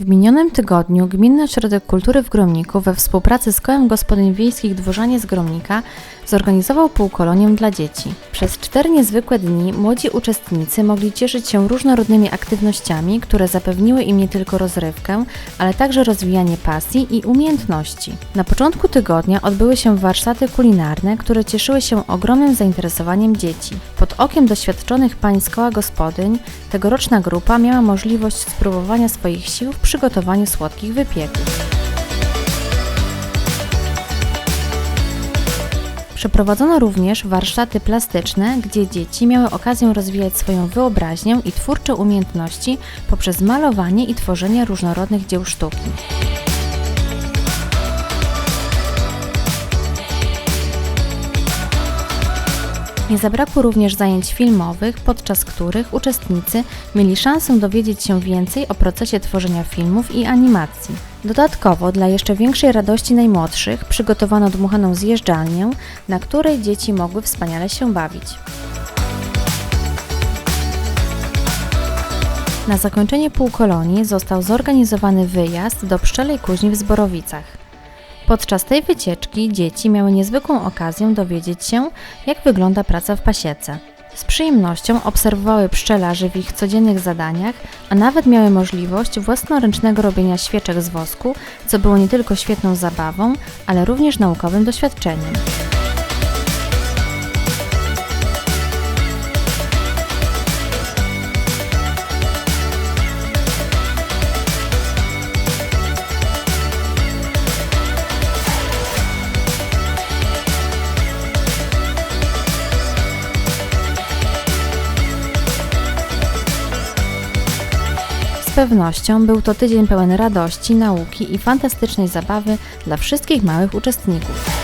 W minionym tygodniu Gminny Ośrodek Kultury w Gromniku we współpracy z Kołem Gospodyń Wiejskich Dworzanie z Gromnika zorganizował półkolonię dla dzieci. Przez cztery niezwykłe dni młodzi uczestnicy mogli cieszyć się różnorodnymi aktywnościami, które zapewniły im nie tylko rozrywkę, ale także rozwijanie pasji i umiejętności. Na początku tygodnia odbyły się warsztaty kulinarne, które cieszyły się ogromnym zainteresowaniem dzieci. Pod okiem doświadczonych pań z koła gospodyń tegoroczna grupa miała możliwość spróbowania swoich sił w przygotowaniu słodkich wypieków. Przeprowadzono również warsztaty plastyczne, gdzie dzieci miały okazję rozwijać swoją wyobraźnię i twórcze umiejętności poprzez malowanie i tworzenie różnorodnych dzieł sztuki. Nie zabrakło również zajęć filmowych, podczas których uczestnicy mieli szansę dowiedzieć się więcej o procesie tworzenia filmów i animacji. Dodatkowo, dla jeszcze większej radości najmłodszych, przygotowano dmuchaną zjeżdżalnię, na której dzieci mogły wspaniale się bawić. Na zakończenie półkolonii został zorganizowany wyjazd do Pszczelej Kuźni w Zborowicach. Podczas tej wycieczki dzieci miały niezwykłą okazję dowiedzieć się, jak wygląda praca w pasiece. Z przyjemnością obserwowały pszczelarzy w ich codziennych zadaniach, a nawet miały możliwość własnoręcznego robienia świeczek z wosku, co było nie tylko świetną zabawą, ale również naukowym doświadczeniem. Z pewnością był to tydzień pełen radości, nauki i fantastycznej zabawy dla wszystkich małych uczestników.